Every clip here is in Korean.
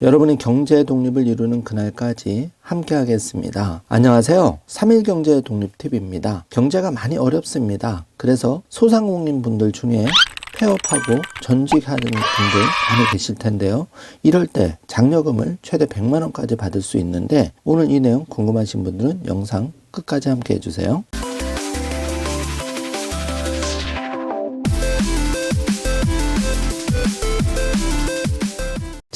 여러분이 경제 독립을 이루는 그날까지 함께 하겠습니다. 안녕하세요. 3일 경제 독립 팁입니다. 경제가 많이 어렵습니다. 그래서 소상공인 분들 중에 폐업하고 전직하는 분들 많이 계실 텐데요. 이럴 때 장려금을 최대 100만 원까지 받을 수 있는데 오늘 이 내용 궁금하신 분들은 영상 끝까지 함께 해주세요.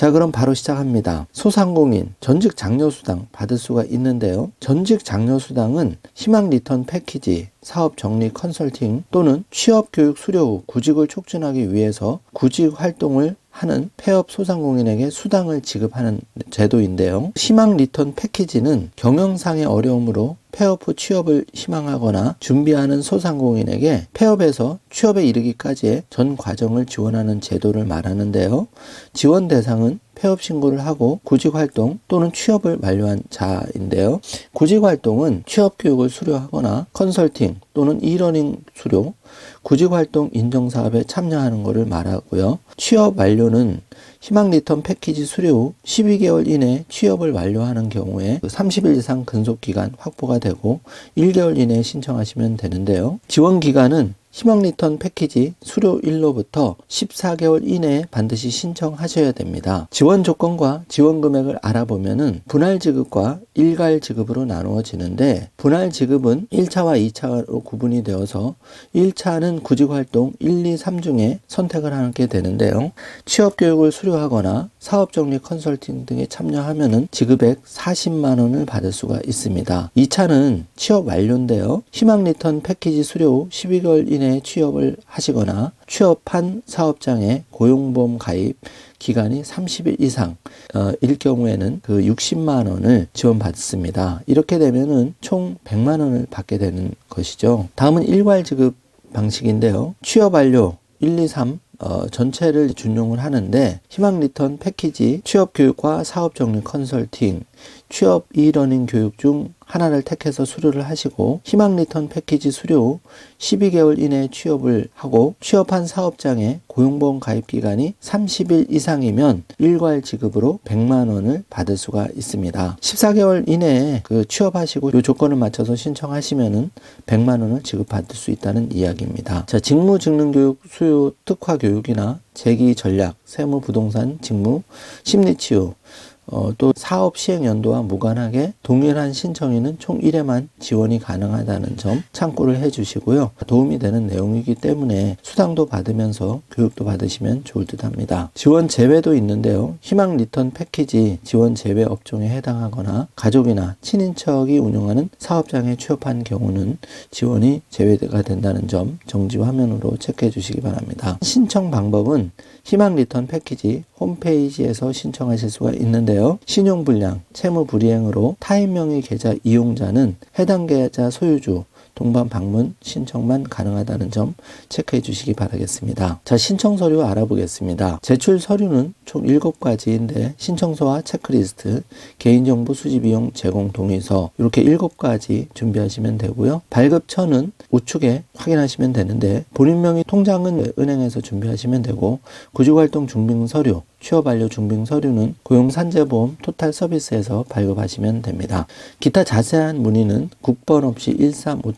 자, 그럼 바로 시작합니다. 소상공인 전직 장려수당 받을 수가 있는데요. 전직 장려수당은 희망 리턴 패키지, 사업 정리 컨설팅 또는 취업 교육 수료 후 구직을 촉진하기 위해서 구직 활동을 하는 폐업 소상공인에게 수당을 지급하는 제도인데요. 희망 리턴 패키지는 경영상의 어려움으로 폐업 후 취업을 희망하거나 준비하는 소상공인에게 폐업에서 취업에 이르기까지의 전 과정을 지원하는 제도를 말하는데요. 지원 대상은 폐업 신고를 하고 구직 활동 또는 취업을 완료한 자인데요. 구직 활동은 취업 교육을 수료하거나 컨설팅 또는 이러닝 수료, 구직 활동 인정 사업에 참여하는 것을 말하고요. 취업 완료는 희망 리턴 패키지 수료 후 12개월 이내 취업을 완료하는 경우에 30일 이상 근속 기간 확보가 되고 1개월 이내에 신청하시면 되는데요. 지원 기간은 희망 리턴 패키지 수료 일로부터 14개월 이내에 반드시 신청하셔야 됩니다. 지원 조건과 지원 금액을 알아보면은 분할 지급과 일괄 지급으로 나누어지는데 분할 지급은 1차와 2차로 구분이 되어서 1차는 구직 활동 1, 2, 3 중에 선택을 하게 되는데요. 취업 교육을 수료 하거나 사업 정리 컨설팅 등에 참여하면은 지급액 40만 원을 받을 수가 있습니다. 2차는 취업 완료인데요. 희망 리턴 패키지 수료 후 12개월 이내에 취업을 하시거나 취업한 사업장에 고용보험 가입 기간이 30일 이상 어, 일 경우에는 그 60만 원을 지원받습니다. 이렇게 되면은 총 100만 원을 받게 되는 것이죠. 다음은 일괄 지급 방식인데요. 취업 완료 1, 2, 3 어, 전체를 준용을 하는데 희망 리턴 패키지 취업 교육과 사업 정리 컨설팅 취업 이러닝 교육 중 하나를 택해서 수료를 하시고 희망 리턴 패키지 수료 후 12개월 이내에 취업을 하고 취업한 사업장에 고용보험 가입 기간이 30일 이상이면 일괄 지급으로 100만 원을 받을 수가 있습니다. 14개월 이내에 그 취업하시고 이 조건을 맞춰서 신청하시면은 100만 원을 지급받을 수 있다는 이야기입니다. 자, 직무 직능 교육 수요 특화 교육 이나 재기 전략, 세무 부동산 직무, 심리 치유 어, 또 사업 시행 연도와 무관하게 동일한 신청인은 총 1회만 지원이 가능하다는 점 참고를 해 주시고요. 도움이 되는 내용이기 때문에 수당도 받으면서 교육도 받으시면 좋을 듯 합니다. 지원 제외도 있는데요. 희망 리턴 패키지 지원 제외 업종에 해당하거나 가족이나 친인척이 운영하는 사업장에 취업한 경우는 지원이 제외가 된다는 점 정지 화면으로 체크해 주시기 바랍니다. 신청 방법은 희망 리턴 패키지 홈페이지에서 신청하실 수가 있는데 요. 신용불량, 채무불이행으로 타인 명의 계좌 이용자는 해당 계좌 소유주, 동반 방문 신청만 가능하다는 점 체크해 주시기 바라겠습니다. 자, 신청 서류 알아보겠습니다. 제출 서류는 총 7가지인데 신청서와 체크리스트, 개인정보 수집 비용 제공 동의서 이렇게 7가지 준비하시면 되고요. 발급처는 우측에 확인하시면 되는데 본인 명의 통장은 은행에서 준비하시면 되고 구직활동 중빙 서류, 취업 완료 중빙 서류는 고용 산재보험 토탈 서비스에서 발급하시면 됩니다. 기타 자세한 문의는 국번 없이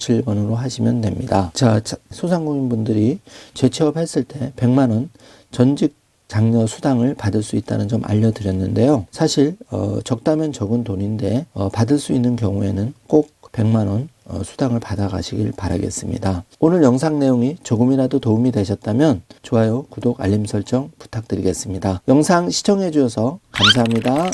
1357번으로 하시면 됩니다. 자, 소상공인 분들이 재취업했을 때 100만 원 전직 장려 수당을 받을 수 있다는 점 알려드렸는데요. 사실 어, 적다면 적은 돈인데 어, 받을 수 있는 경우에는 꼭 100만 원 어, 수당을 받아 가시길 바라겠습니다. 오늘 영상 내용이 조금이라도 도움이 되셨다면 좋아요, 구독, 알림 설정 부탁드리겠습니다. 영상 시청해 주셔서 감사합니다.